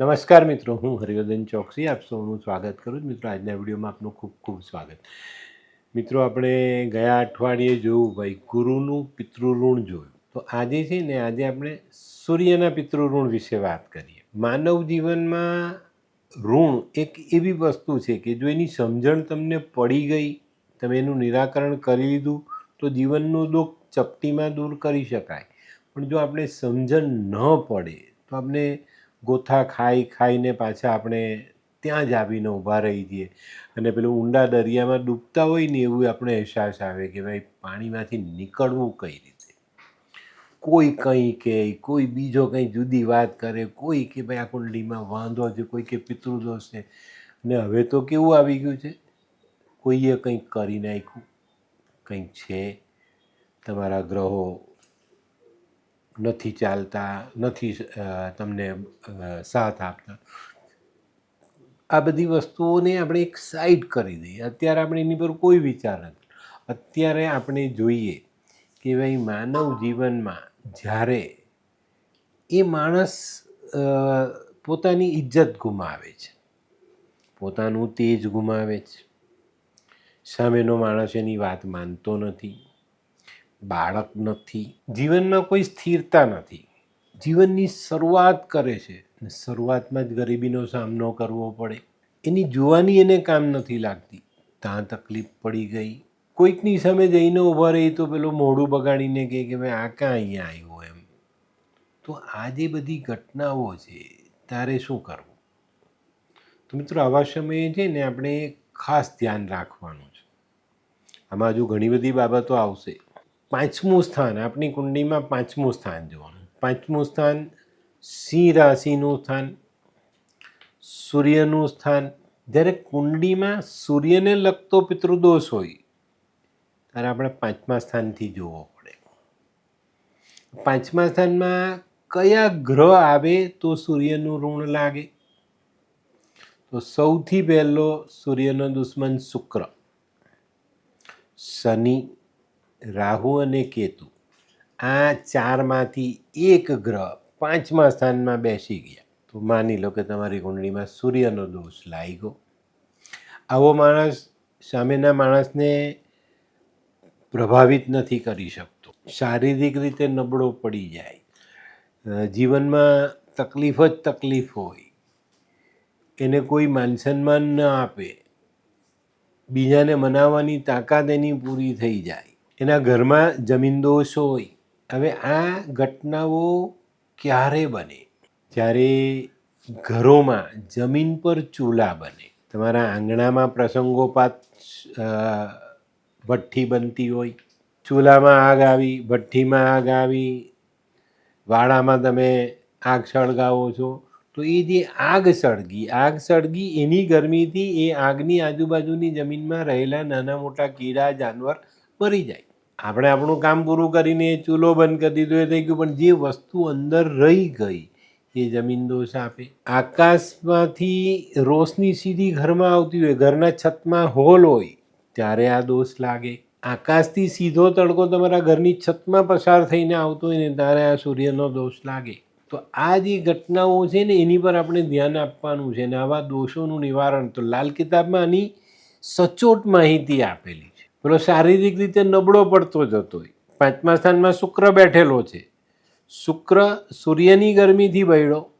નમસ્કાર મિત્રો, હું હરિવર્ધન ચોકસી, આપ સૌનું સ્વાગત કરું છું. મિત્રો, આજના વિડીયોમાં આપનું ખૂબ ખૂબ સ્વાગત. મિત્રો, આપણે ગયા અઠવાડિયે જોયું ભાઈ ગુરુનું પિતૃઋણ જોયું, તો આજે છે ને, આજે આપણે સૂર્યના પિતૃઋણ વિશે વાત કરીએ. માનવ જીવનમાં ઋણ એક એવી વસ્તુ છે કે જો એની સમજણ તમને પડી ગઈ, તમે એનું નિરાકરણ કરી લીધું, તો જીવનનું દુઃખ ચપટીમાં દૂર કરી શકાય. પણ જો આપણે સમજણ ન પડે, તો આપણે ગોથા ખાઈ ખાઈને પાછા આપણે ત્યાં જ આવીને ઊભા રહી જઈએ. અને પેલું ઊંડા દરિયામાં ડૂબતા હોય ને એવું આપણે અહેસાસ આવે કે ભાઈ પાણીમાંથી નીકળવું કઈ રીતે? કોઈ કંઈ કહે, કોઈ બીજો કંઈ જુદી વાત કરે, કોઈ કે ભાઈ આ કુંડલીમાં વાંધો છે, કોઈ કે પિતૃદોષ છે. ને હવે તો કેવું આવી ગયું છે? કોઈએ કંઈક કરી નાખ્યું? કંઈક છે? તમારા ગ્રહો નથી ચાલતા, નથી તમને સાથ આપતા. આ બધી વસ્તુઓને આપણે એક સાઈડ કરી દઈએ. અત્યારે આપણે એની પર કોઈ વિચાર નથી. અત્યારે આપણે જોઈએ કે ભાઈ માનવ જીવનમાં જ્યારે એ માણસ પોતાની ઇજ્જત ગુમાવે છે, પોતાનું તેજ ગુમાવે છે, સામેનો માણસ એની વાત માનતો નથી બાળક નથી, જીવનમાં કોઈ સ્થિરતા નથી. જીવનની શરૂઆત કરે છે અને શરૂઆતમાં જ ગરીબીનો સામનો કરવો પડે. એની જોવાની એને કામ નથી લાગતી. ત્યાં તકલીફ પડી ગઈ. કોઈકની સામે જઈને ઊભા રહી તો પેલું મોઢું બગાડીને કહે કે ભાઈ, આ ક્યાં અહીંયા આવ્યો એમ? તો આ જે બધી ઘટનાઓ છે, તારે શું કરવું? તો મિત્રો, આવા સમયે છે ને આપણે ખાસ ધ્યાન રાખવાનું છે. આમાં હજુ ઘણી બધી બાબતો આવશે. પાંચમું સ્થાન આપણી કુંડલીમાં પાંચમું સ્થાન જોવાનું પાંચમું સ્થાન, સિંહ રાશિનું સ્થાન, સૂર્યનું સ્થાન. જ્યારે કુંડલીમાં સૂર્યને લગતો પિતૃદોષ હોય, ત્યારે આપણે પાંચમા સ્થાનથી જોવો પડે. પાંચમા સ્થાનમાં કયા ગ્રહ આવે તો સૂર્યનું ઋણ લાગે? તો સૌથી પહેલો સૂર્યનો દુશ્મન શુક્ર. શનિ રાહુ અને કેતુ આ ચારમાંથી એક ગ્રહ પાંચમા સ્થાનમાં બેસી ગયા. તો માની લો કે તમારી કુંડળીમાં સૂર્યનો દોષ લાગ્યો આવો માણસ સામેના માણસને પ્રભાવિત નથી કરી શકતો. શારીરિક રીતે નબળો પડી જાય. જીવનમાં તકલીફ જ તકલીફ હોય. એને કોઈ માન સન્માન ન આપે. બીજાને મનાવવાની તાકાત એની પૂરી થઈ જાય. એના ઘરમાં જમીનદોષ હોય, હવે આ ઘટનાઓ ક્યારે બને? જ્યારે ઘરોમાં જમીન પર ચૂલા બને, તમારા આંગણામાં પ્રસંગોપાત ભઠ્ઠી બનતી હોય, ચૂલામાં આગ આવી, ભઠ્ઠીમાં આગ આવી, વાડામાં તમે આગ સળગાવો છો, તો એ જે આગ સળગી આગ સળગી એની ગરમીથી એ આગની આજુબાજુની જમીનમાં રહેલા નાના મોટા કીડા, જાનવર મરી જાય. આપણે આપણું કામ પૂરું કરીને ચૂલો બંધ કરી દીધો, એ થઈ ગયું, પણ જે વસ્તુ અંદર રહી ગઈ, એ જમીન દોષ આપે. આકાશમાંથી રોશની સીધી ઘરમાં આવતી હોય, ઘરના છતમાં હોલ હોય, ત્યારે આ દોષ લાગે. આકાશથી સીધો તડકો તમારા ઘરની છતમાં પસાર થઈને આવતો હોય ને, ત્યારે આ સૂર્યનો દોષ લાગે. તો આ જે ઘટનાઓ છે ને, એની પર આપણે ધ્યાન આપવાનું છે ને, આવા દોષોનું નિવારણ. તો લાલ કિતાબમાં આની સચોટ માહિતી આપેલી. પેલો શારીરિક રીતે નબળો પડતો જતો હોય. પાંચમા સ્થાનમાં શુક્ર બેઠેલો છે. શુક્ર સૂર્યની ગરમીથી બળ્યો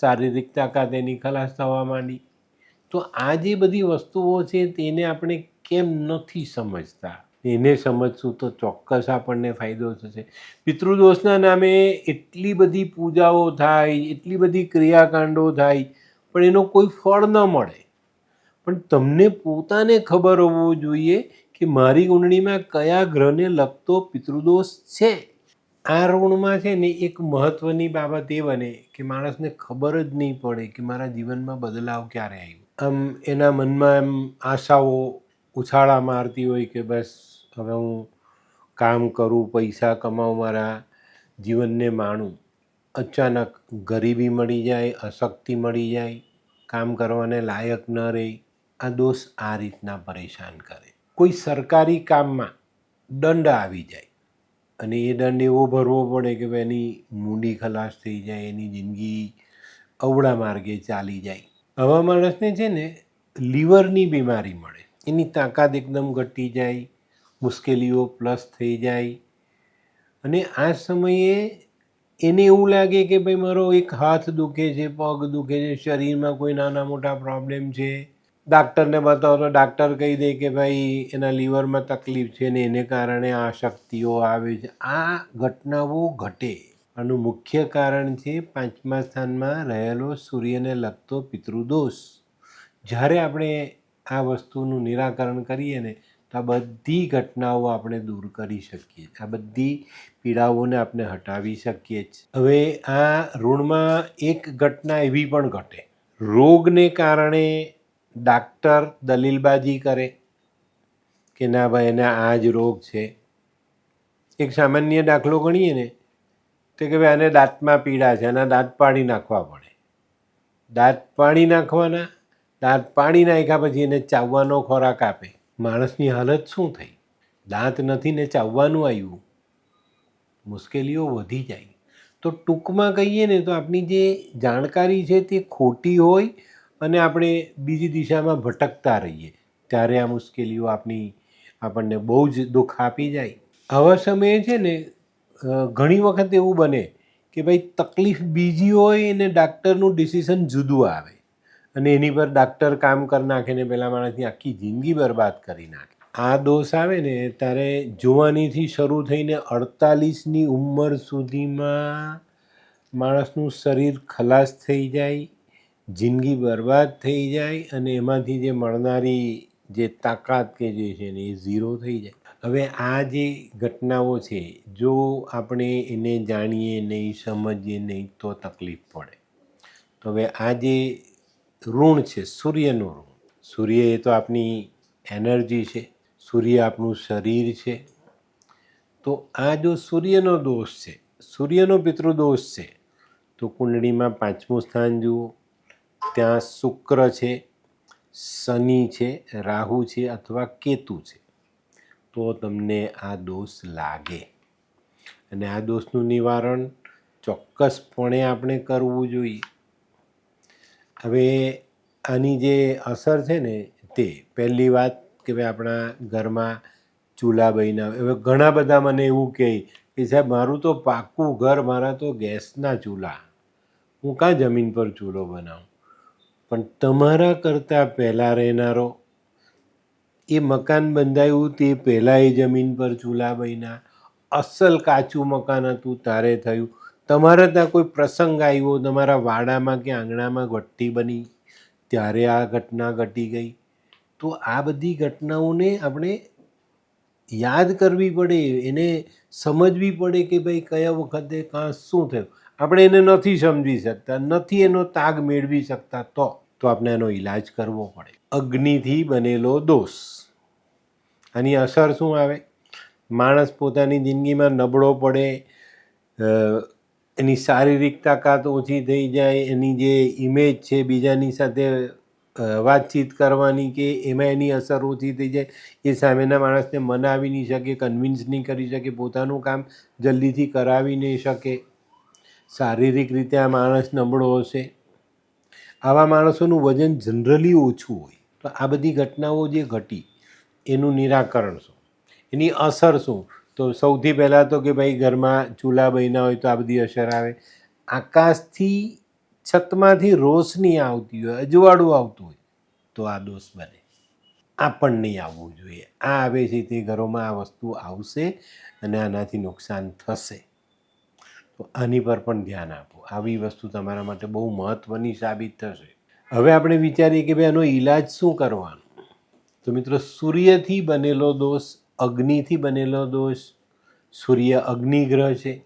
શારીરિક તાકાત એની ખલાસ થવા માંડી. તો આ જે બધી વસ્તુઓ છે તેને આપણે કેમ નથી સમજતા? એને સમજશું તો ચોક્કસ આપણને ફાયદો થશે. પિતૃદોષના નામે એટલી બધી પૂજાઓ થાય, એટલી બધી ક્રિયાકાંડો થાય, પણ એનો કોઈ ફળ ન મળે. પણ તમને પોતાને ખબર હોવું જોઈએ કે મારી કુંડળીમાં કયા ગ્રહને લગતો પિતૃદોષ છે? આ ઋણમાં છે ને એક મહત્ત્વની બાબત એ બને કે માણસને ખબર જ નહીં પડે કે મારા જીવનમાં બદલાવ ક્યારે આવ્યો. આમ એના મનમાં એમ આશાઓ ઉછાળા મારતી હોય કે બસ હવે હું કામ કરું, પૈસા કમાઉં, મારા જીવનને માણું. અચાનક ગરીબી મળી જાય, અશક્તિ મળી જાય, કામ કરવાને લાયક ન રહે. આ દોષ આ રીતના પરેશાન કરે. કોઈ સરકારી કામમાં દંડ આવી જાય અને એ દંડ એવો ભરવો પડે કે ભાઈ એની મૂડી ખલાસ થઈ જાય, એની જિંદગી અવળા માર્ગે ચાલી જાય. આવા માણસને છે ને લીવરની બીમારી મળે. એની તાકાત એકદમ ઘટી જાય, મુશ્કેલીઓ પ્લસ થઈ જાય અને આ સમયે એને એવું લાગે કે ભાઈ મારો એક હાથ દુખે છે, પગ દુખે છે, શરીરમાં કોઈ નાના મોટા પ્રોબ્લેમ છે. ડાક્ટરને બતાવો તો ડાક્ટર કહી દે કે ભાઈ, એના લીવરમાં તકલીફ છે ને એને કારણે આ શક્તિઓ આવે છે. આ ઘટનાઓ ઘટે. આનું મુખ્ય કારણ છે પાંચમા સ્થાનમાં રહેલો સૂર્યને લગતો પિતૃદોષ. જ્યારે આપણે આ વસ્તુનું નિરાકરણ કરીએ ને, તો આ બધી ઘટનાઓ આપણે દૂર કરી શકીએ. આ બધી પીડાઓને આપણે હટાવી શકીએ છીએ હવે આ ઋણમાં એક ઘટના એવી પણ ઘટે. રોગને કારણે ડાક્ટર દલીલબાજી કરે કે ના ભાઈ, એને આ જ રોગ છે. એક સામાન્ય દાખલો ગણીએ ને, તો કે ભાઈ, આને દાંતમાં પીડા છે, આના દાંત પાડી નાખવા પડે. દાંત પાડી નાખવાના, દાંત પાડી નાખ્યા પછી એને ચાવવાનો ખોરાક આપે. માણસની હાલત શું થઈ? દાંત નથી ને ચાવવાનું આવ્યું. મુશ્કેલીઓ વધી જાય. તો ટૂંકમાં કહીએ ને, તો આપણી જે જાણકારી છે તે ખોટી હોય અને આપણે બીજી દિશામાં ભટકતા રહીએ. ત્યારે આ મુશ્કેલીઓ આપણી આપણને બહુ જ દુઃખ આપી જાય. આવા સમયે છે ને ઘણી વખત એવું બને કે ભાઈ તકલીફ બીજી હોય અને ડાક્ટરનું ડિસિઝન જુદું આવે. અને એની પર ડાક્ટર કામ કરી નાખે ને પેલા માણસની આખી જિંદગી બરબાદ કરી નાખે. આ દોષ આવે ને, ત્યારે જુવાનીથી શરૂ થઈને અડતાલીસની ઉંમર સુધીમાં માણસનું શરીર ખલાસ થઈ જાય જિંદગી બરબાદ થઈ જાય અને એમાંથી જે મળનારી જે તાકાત કે જે છે ને એ ઝીરો થઈ જાય. હવે આ જે ઘટનાઓ છે, જો આપણે એને જાણીએ નહીં, સમજીએ નહીં, તો તકલીફ પડે. તો હવે આ જે ઋણ છે, સૂર્યનું ઋણ. સૂર્ય એ તો આપની એનર્જી છે, સૂર્ય આપણું શરીર છે. તો આ જો સૂર્યનો દોષ છે, સૂર્યનો પિતૃદોષ છે, તો કુંડળીમાં પાંચમું સ્થાન જુઓ. ત્યાં શુક્ર છે, શનિ છે, રાહુ છે અથવા કેતુ છે. તો તમને આ દોષ લાગે. અને આ દોષનું નિવારણ ચોક્કસપણે આપણે કરવું જોઈએ. હવે આની જે અસર છે ને તે પહેલી વાત કે ભાઈ આપણા ઘરમાં ચૂલા બન્યા. હવે ઘણા બધા મને એવું કહે કે સાહેબ, મારું તો પાક્કું ઘર, મારા તો ગેસના ચૂલા. હું કાં જમીન પર ચૂલો બનાવું? પણ તમારા કરતાં પહેલાં રહેનારો, એ મકાન બંધાયું તે પહેલાં એ જમીન પર ચૂલા બન્યા, અસલ કાચું મકાન હતું તારે થયું. તમારે ત્યાં કોઈ પ્રસંગ આવ્યો, તમારા વાડામાં કે આંગણામાં ઘટ્ટી બની, ત્યારે આ ઘટના ઘટી ગઈ. તો આ બધી ઘટનાઓને આપણે યાદ કરવી પડે, એને સમજવી પડે કે ભાઈ કયા વખતે કાં શું થયું. આપણે એને નથી સમજી શકતા, નથી એનો તાગ મેળવી શકતા, તો તો આપણે એનો ઈલાજ કરવો પડે. અગ્નિથી બનેલો દોષ. આની અસર શું આવે? માણસ પોતાની જિંદગીમાં નબળો પડે એની શારીરિક તાકાત ઓછી થઈ જાય, એની જે ઇમેજ છે બીજાની સાથે વાતચીત કરવાની કે એમાં એની અસર ઓછી થઈ જાય, એ સામેના માણસને મનાવી નહીં શકે કન્વિન્સ નહીં કરી શકે, પોતાનું કામ જલ્દીથી કરાવી નહીં શકે. શારીરિક રીતે આ માણસ નબળો હશે. આવા માણસોનું વજન જનરલી ઓછું હોય. તો આ બધી ઘટનાઓ જે ઘટી, એનું નિરાકરણ શું? એની અસર શું? તો સૌથી પહેલાં તો કે ભાઈ ઘરમાં ચૂલા બન્યા હોય તો આ બધી અસર આવે. આકાશથી છતમાંથી રોશની આવતી હોય, અજવાળું આવતું હોય, તો આ દોષ બને. આ પણ નહીં આવવું જોઈએ. આ આવે છે તે ઘરોમાં આ વસ્તુ આવશે અને આનાથી નુકસાન થશે. તો આની પર પણ ધ્યાન આપો. આવી વસ્તુ તમારા માટે બહુ મહત્ત્વની સાબિત થશે. હવે આપણે વિચારીએ કે ભાઈ આનો ઈલાજ શું કરવાનો? તો મિત્રો, સૂર્યથી બનેલો દોષ, અગ્નિથી બનેલો દોષ, સૂર્ય અગ્નિગ્રહ છે.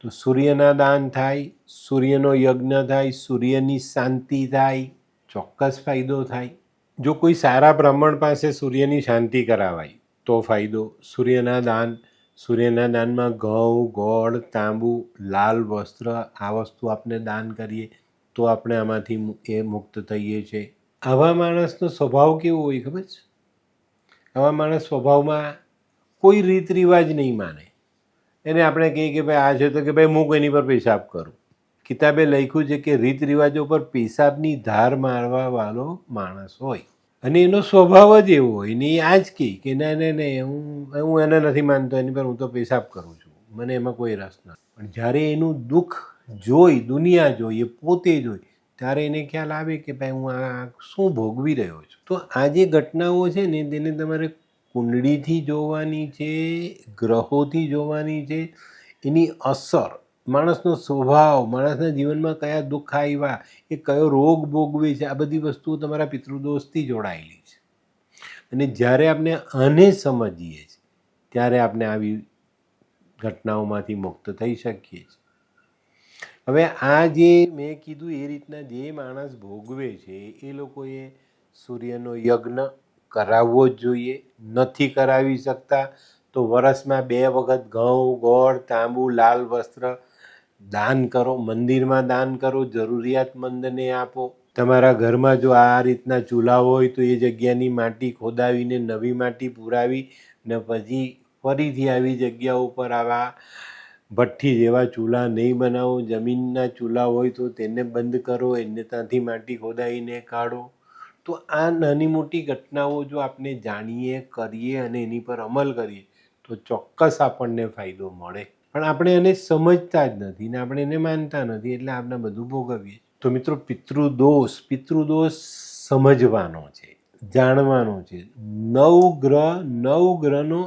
તો સૂર્યના દાન થાય, સૂર્યનો યજ્ઞ થાય, સૂર્યની શાંતિ થાય, ચોક્કસ ફાયદો થાય. જો કોઈ સારા બ્રાહ્મણ પાસે સૂર્યની શાંતિ કરાવાય, તો ફાયદો સૂર્યના દાન સૂર્યના દાનમાં ઘઉં, ગોળ, તાંબુ, લાલ વસ્ત્ર આ વસ્તુ આપણે દાન કરીએ તો આપણે આમાંથી એ મુક્ત થઈએ છીએ આવા માણસનો સ્વભાવ કેવો હોય ખબર છે? આવા માણસ સ્વભાવમાં કોઈ રીત રિવાજ નહીં માને. એને આપણે કહીએ કે ભાઈ આ છે તો કે ભાઈ હું કોઈની પર પેશાબ કરું? કિતાબે લખ્યું છે કે રીત રિવાજો પર પેશાબની ધાર મારવાવાળો માણસ હોય. અને એનો સ્વભાવ જ એવો હોય ને એ આ કે ના ના ના, હું હું એને નથી માનતો, એની પર હું તો પેશાબ કરું છું. મને એમાં કોઈ રસ નથી. પણ જ્યારે એનું દુઃખ જોઈ, દુનિયા જોઈ, એ પોતે જોઈ, ત્યારે એને ખ્યાલ આવે કે ભાઈ હું આ શું ભોગવી રહ્યો છું. તો આ જે ઘટનાઓ છે ને, તેને તમારે કુંડળીથી જોવાની છે, ગ્રહોથી જોવાની છે, એની અસર માણસનો સ્વભાવ, માણસના જીવનમાં કયા દુઃખ આવ્યા, એ કયો રોગ ભોગવે છે, આ બધી વસ્તુઓ તમારા પિતૃદોષથી જોડાયેલી છે. અને જ્યારે આપણે આને સમજીએ છીએ, ત્યારે આપણે આવી ઘટનાઓમાંથી મુક્ત થઈ શકીએ છીએ. હવે આ જે મેં કીધું એ રીતના જે માણસ ભોગવે છે, એ લોકોએ સૂર્યનો યજ્ઞ કરાવવો જ જોઈએ, નથી કરાવી શકતા તો વરસમાં બે વખત ઘઉં, ગોળ, તાંબુ, લાલ વસ્ત્ર દાન કરો, મંદિરમાં દાન કરો, જરૂરિયાતમંદને આપો. તમારા ઘરમાં જો આ રીતના ચૂલા હોય તો એ જગ્યાની માટી ખોદાવીને નવી માટી પુરાવી ને પછી ફરીથી આવી જગ્યા ઉપર આવા ભઠ્ઠી જેવા ચૂલા નહીં બનાવો. જમીનના ચૂલા હોય તો તેને બંધ કરો, એને ત્યાંથી માટી ખોદાવીને કાઢો. તો આ નાની મોટી ઘટનાઓ જો આપણે જાણીએ, કરીએ અને એની પર અમલ કરીએ, તો ચોક્કસ આપણને ફાયદો મળે. પણ આપણે એને સમજતા જ નથી ને આપણે એને માનતા નથી, એટલે આપણે બધું ભોગવીએ. તો મિત્રો, પિતૃદોષ પિતૃદોષ સમજવાનો છે, જાણવાનો છે. નવ ગ્રહ, નવ ગ્રહનો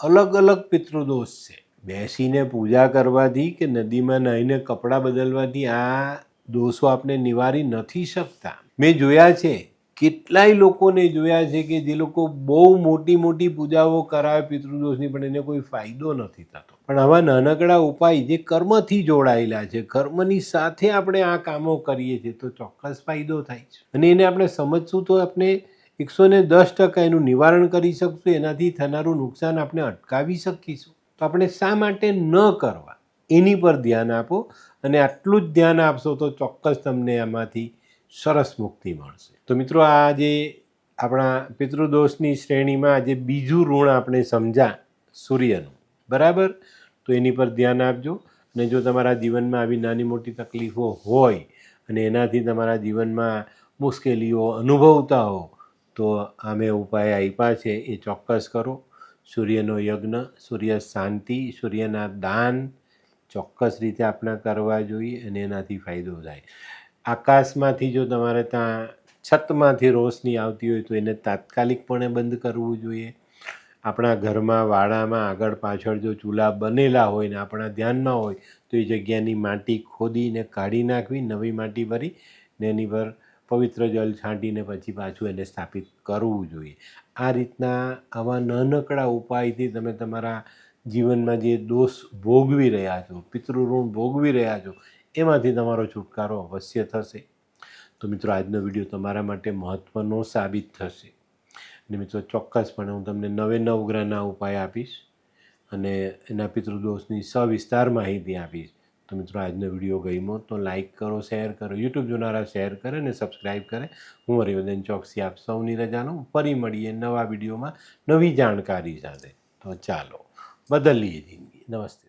અલગ અલગ પિતૃદોષ છે. બેસીને પૂજા કરવાથી કે નદીમાં નાહીને કપડાં બદલવાથી આ દોષો આપણે નિવારી નથી શકતા. મેં જોયા છે, કેટલાય લોકોને જોયા છે કે જે લોકો બહુ મોટી મોટી પૂજાઓ કરાવે પિતૃદોષની, પણ એને કોઈ ફાયદો નથી થતો. પણ આવા નાનકડા ઉપાય જે કર્મથી જોડાયેલા છે, કર્મની સાથે આપણે આ કામો કરીએ છીએ, તો ચોક્કસ ફાયદો થાય છે. અને એને આપણે સમજશું તો આપણે એકસો ને દસ ટકા એનું નિવારણ કરી શકશું, એનાથી થનારું નુકસાન આપણે અટકાવી શકીશું. તો આપણે શા માટે ન કરવા? એની પર ધ્યાન આપો અને આટલું જ ધ્યાન આપશો તો ચોક્કસ તમને આમાંથી સરસ મુક્તિ મળશે. તો મિત્રો, આ જે આપણા પિતૃદોષની શ્રેણીમાં આજે બીજું ઋણ આપણે સમજા સૂર્યનું. બરાબર? તો એની પર ધ્યાન આપજો. અને જો તમારા જીવનમાં આવી નાની મોટી તકલીફો હોય અને એનાથી તમારા જીવનમાં મુશ્કેલીઓ અનુભવતા હો, તો અમે ઉપાય આપ્યા છે એ ચોક્કસ કરો. સૂર્યનો યજ્ઞ, સૂર્ય શાંતિ, સૂર્યના દાન ચોક્કસ રીતે આપણે કરવા જોઈએ અને એનાથી ફાયદો થાય. આકાશમાંથી જો તમારે ત્યાં છતમાંથી રોશની આવતી હોય તો એને તાત્કાલિકપણે બંધ કરવું જોઈએ. આપણા ઘરમાં વાડામાં આગળ પાછળ જો ચૂલા બનેલા હોય ને આપણા ધ્યાનમાં હોય, તો એ જગ્યાની માટી ખોદીને કાઢી નાખવી, નવી માટી ભરી ને એની પર પવિત્ર જળ છાંટીને પછી પાછું એને સ્થાપિત કરવું જોઈએ. આ રીતના આવા નાનકડા ઉપાયથી તમે તમારા જીવનમાં જે દોષ ભોગવી રહ્યા છો, પિતૃઋણ ભોગવી રહ્યા છો, એમાંથી તમારો છુટકારો અવશ્ય થશે. તો મિત્રો, આજનો વીડિયો તમારા માટે મહત્ત્વનો સાબિત થશે. અને મિત્રો ચોક્કસપણે હું તમને નવે નવ ગ્રહના ઉપાય આપીશ અને એના પિતૃદોષની સવિસ્તાર માહિતી આપીશ. તો મિત્રો આજનો વીડિયો ગમ્યો તો લાઇક કરો, શેર કરો, યુટ્યુબ જોનારા શેર કરે અને સબસ્ક્રાઈબ કરે. હું હરિવર્ધન ચોકસી આપ સૌની રજાનો ફરી મળીએ નવા વિડીયોમાં નવી જાણકારી સાથે. તો ચાલો, બદલીએ જિંદગી. નમસ્તે.